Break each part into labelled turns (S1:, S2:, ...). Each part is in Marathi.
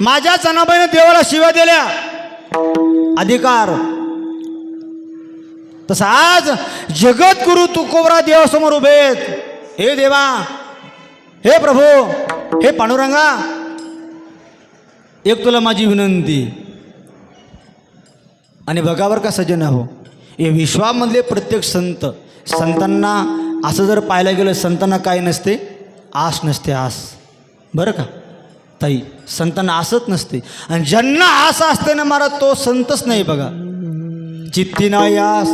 S1: माझ्या जनाबाईने देवाला शिव्या दिल्या. अधिकार. तसं आज जगद्गुरु तुकोबरा देवासमोर उभे आहेत. हे देवा हे प्रभू हे पांडुरंगा एक तुला माझी विनंती. आणि बघावर का सज्जन हो हे विश्वामधले प्रत्येक संत संतांना असं जर पाहायला गेलं संतांना काय नसते? आस नसते आस. बरं का? ताई संतांना आसत नसते. आणि ज्यांना आस असते ना मला तो संतच नाही बघा. चित्ती नाही आस.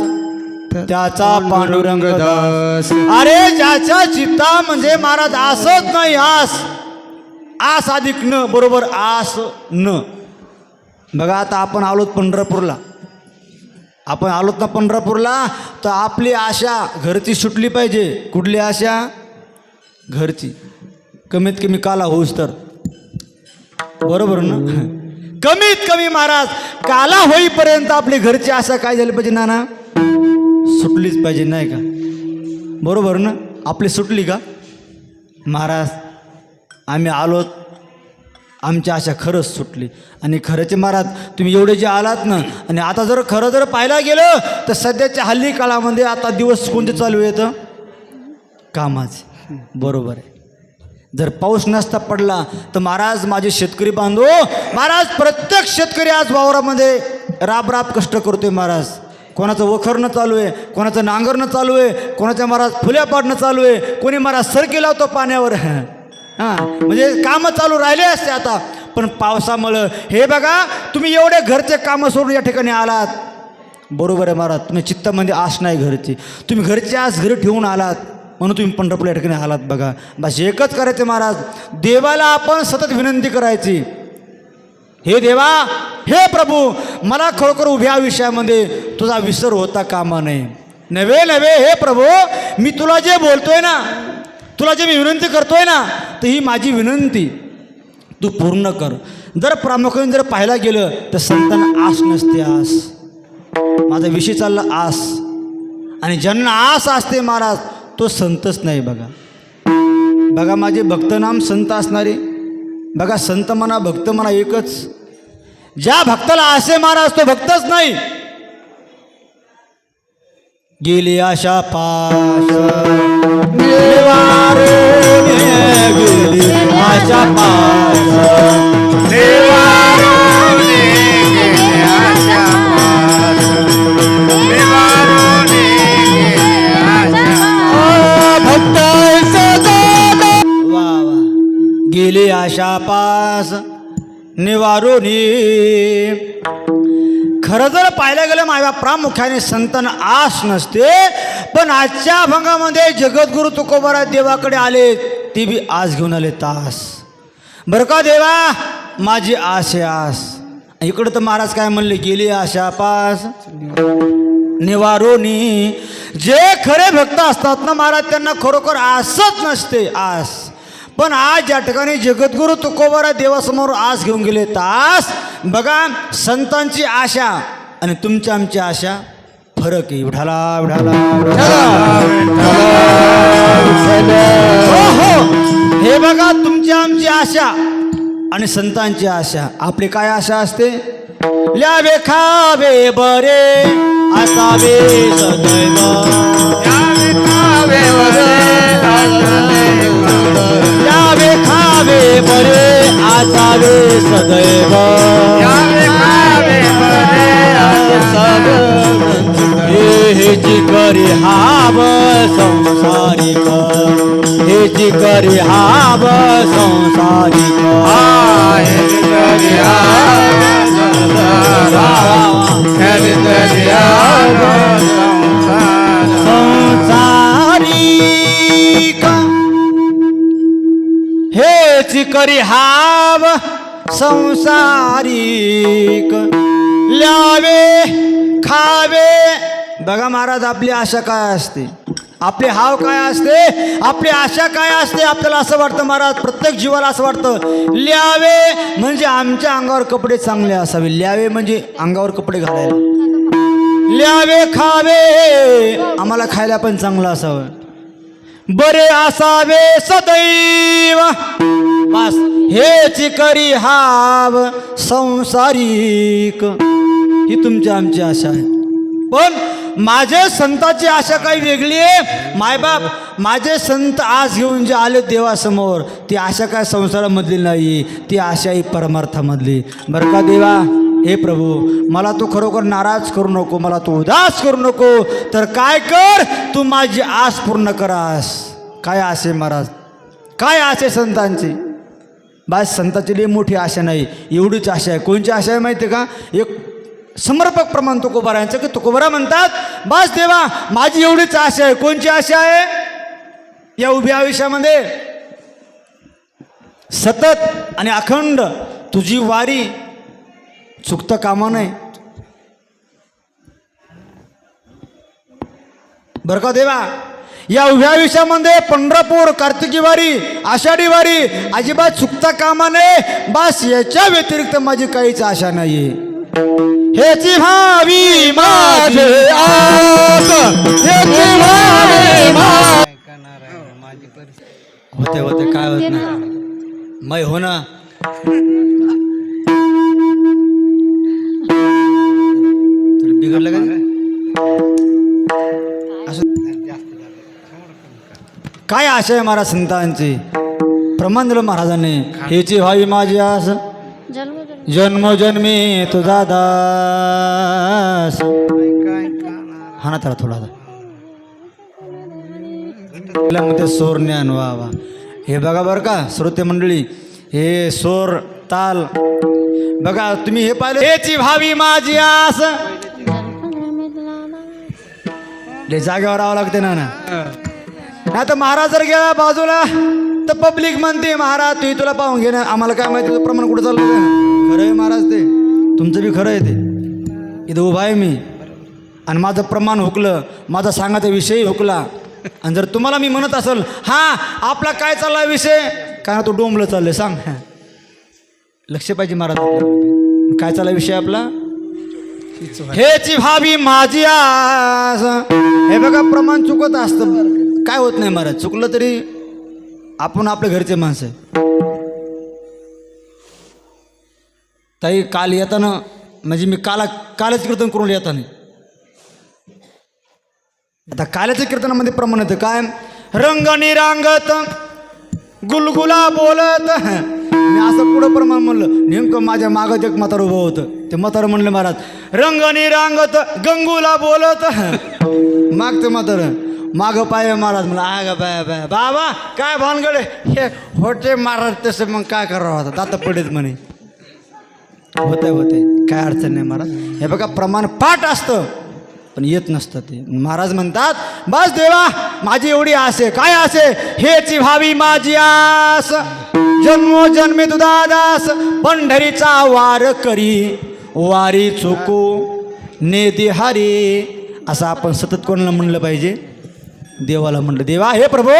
S1: त्याचा पांडुरंग दास. अरे ज्याच्या चित्ता म्हणजे महाराज आसत नाही आस. आस अधिक न बरोबर आस न. बघा आता आपण आलोत पंढरपूरला. आपण आलोत ना पंढरपूरला तर आपली आशा घरची सुटली पाहिजे. कुठली आशा? घरची. कमीत कमी काला होऊस तर. बरोबर ना? कमीत कमी महाराज काला होईपर्यंत आपली घरची आशा काय झाली पाहिजे नाना? सुटलीच पाहिजे नाही का? बरोबर ना? आपली सुटली का? महाराज आम्ही आलोत आमची आशा खरंच सुटली. आणि खरंचे महाराज तुम्ही एवढे जे आलात ना आणि आता जर खरं जर पाहायला गेलं तर सध्याच्या हल्ली काळामध्ये आता दिवस कोणते चालू येतं कामाचे. बरोबर आहे. जर पाऊस नसता पडला तर महाराज माझे शेतकरी बांधव महाराज प्रत्येक शेतकरी आज वावरामध्ये राब राब कष्ट करतोय महाराज. कोणाचं वखरणं चालू आहे कोणाचं नांगरणं चालू आहे कोणाच्या महाराज फुल्या पाडणं चालू आहे कोणी महाराज सरकी लावतो पाण्यावर. हां म्हणजे कामं चालू राहिले असते आता. पण पावसामुळं हे बघा तुम्ही एवढे घरचे कामं सोडून या ठिकाणी आलात. बरोबर आहे महाराज तुम्ही चित्तामध्ये आस नाही घरची. तुम्ही घरची आस घरी ठेवून आलात. म्हणून तुम्ही पंढरपूर या ठिकाणी आलात बघा. बस एकच करायचं महाराज. देवाला आपण सतत विनंती करायची. हे देवा हे प्रभू मला खरोखर उभ्या विषयामध्ये तुझा विसर होता कामा नये. नव्हे नव्हे हे प्रभू मी तुला जे बोलतोय ना तुला जे मी विनंती करतोय ना तर ही माझी विनंती. तू पूर्ण कर. जर प्रामुख्याने जर पाहायला गेलं तर संतांना आस नसते आस. माझा विषय चालला आस. आणि ज्यांना आस असते महाराज तो संतच नाही बघा. बघा माझे भक्तनाम संत असणारे. बघा संत म्हणा भक्त म्हणा एकच. ज्या भक्ताला असे महाराज तो भक्तच नाही. गेली आशा पाश. गेली आशा पाश. शापास आशा पास खरं जर पाहायला गेलं माझ्या प्रामुख्याने संतन आस नसते पण आजच्या अभंगामध्ये जगद्गुरु तुकोबारा देवाकडे आले ते बी आस घेऊन आले तास. बरं का देवा? माझी आस आहे आस. इकडं तर महाराज काय म्हणले गेली आशा पास. निवारोनी जे खरे भक्त असतात ना महाराज त्यांना खरोखर आसच नसते आस. पण आज या ठिकाणी जगद्गुरु तुकोबारा देवासमोर आस घेऊन गेले तास बघा संतांची आशा आणि तुमची आमची आशा फरक आहे. उठाला उठाला हो हो. हे बघा तुमची आमची आशा आणि संतांची आशा. आपली काय आशा असते? ल्यावे खावे बरे. असावे सदैव. ल्यावे खावे बरे असावे सदैव. हे हेची करी हाव संसारिक. हेची करी हाव संसारिक. संसारिक. हेच करी हाव संसारिक? ल्यावे खावे. बघा महाराज आपली आशा काय असते? आपले हाव काय असते? आपली आशा काय असते? आपल्याला असं वाटतं महाराज प्रत्येक जीवाला असं वाटतं ल्यावे म्हणजे आमच्या अंगावर कपडे चांगले असावे. ल्यावे म्हणजे अंगावर कपडे घालायला. ल्यावे खावे. आम्हाला खायला पण चांगलं असावं. बरे असावे सदैव. मास हेच करी हाव संसारिक. ही तुमची आमची आशा आहे. पण माझे संताची आशा काही वेगळी आहे. मायबाप माझे संत आज घेऊन जे आले देवासमोर ती आशा काय संसारामधली नाही ती आशा ही परमार्थामधली. बरं का देवा? हे प्रभू मला तू खरोखर नाराज करू नको मला तू उदास करू नको. तर काय कर? तू माझी आस पूर्ण करास. काय आशे महाराज? काय आशे संतांची? बास संताची लई मोठी आशा नाही एवढीच आशा आहे. कोणची आशा आहे माहिती आहे का? एक समर्पक प्रमाण तुकोबारायांचं की तुकोबारा म्हणतात बास देवा माझी एवढीच आशा आहे. कोणची आशा आहे? या उभ्या आयुष्यामध्ये. सतत आणि अखंड तुझी वारी चुकतं कामा नाही बरं का देवा? या उभ्या आयुष्यामध्ये पंढरपूर कार्तिकी वारी आषाढी वारी अजिबात चुकता कामा नये. बस याच्या व्यतिरिक्त माझी काहीच आशा नाहीये. हेची भावी माझे होते होते काय होत नाही. मै हो ना. बिघडलं का? काय आशा आहे महाराज संतांची? प्रमाण दिलं महाराजांनी. हेची व्हावी माझी आस.
S2: जन्म जन्म.
S1: जन्मोजन्मी तुझा दास हा ना त्याला थोडा मध्ये सोर ज्ञान वा वा हे बघा बरं का श्रोते मंडळी हे सोर ताल. बघा तुम्ही हे पाहिलं? हेची भावी माझी आस. ले जागेवर राहावं लागते ना ना. नाही तर महाराज जर गेला बाजूला तर पब्लिक म्हणते महाराज तुम्ही तुला पाहून घे ना आम्हाला काय माहिती तुझं प्रमाण कुठं चाललं खरं आहे महाराज ते. तुमचं बी खरं आहे ते. इथं उभा आहे मी. आणि माझं प्रमाण हुकलं माझा सांगायचा विषयही हुकला. आणि जर तुम्हाला मी म्हणत असेल हां आपला काय चालला विषय? काय तो डोंबलं चाललंय सांग. लक्ष पाहिजे महाराज काय चालला विषय आपला? हेची भावी माझी आस हे बघा प्रमाण चुकत असतं. काय होत नाही महाराज? चुकलं तरी आपण आपल्या घरचे माणसं ताई काल येताना म्हणजे मी काला कालच कीर्तन करून येताना. आता काल्याच्या कीर्तनामध्ये प्रमाण येतं काय? रंग निरांगत गुलगुला बोलत. मी असं पुढं प्रमाण म्हणलं. नेमकं माझ्या मागं एक म्हातार उभं होतं ते म्हातारं म्हणलं महाराज रंग निरांगत गंगुला बोलत. मागते म्हातार. मागं पाय महाराज म्हणलं आगा बाय बाय. बाबा काय भानगडे? हे होते महाराज तसं मग काय करावं आता? दाता पडेत म्हणे. होते होते काय अडचण नाही महाराज. हे बघा प्रमाण पाठ असतं पण येत नसतं ते. महाराज म्हणतात बस देवा माझी एवढी आस आहे. काय आस आहे? हेची भावी माझी आस. जन्मो जन्मे दुधादास पंढरीचा वार करी वारी चुकू नेदी हरी. असं आपण सतत कोणाला म्हणलं पाहिजे? देवाला म्हणलं देवा हे प्रभू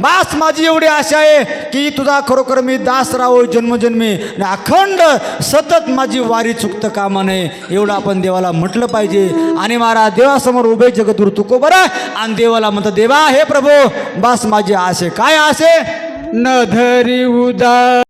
S1: बास माझी एवढी आशा आहे की तुझा खरोखर मी दास राहो जन्मजन्मी. आणि अखंड सतत माझी वारी चुकतं कामा नये एवढं आपण देवाला म्हटलं पाहिजे. आणि महाराज देवासमोर उभे जगतुर तुको बरं? आणि देवाला म्हणतं देवा हे प्रभू बास माझी आशे. काय आशे?
S3: न धरी उदा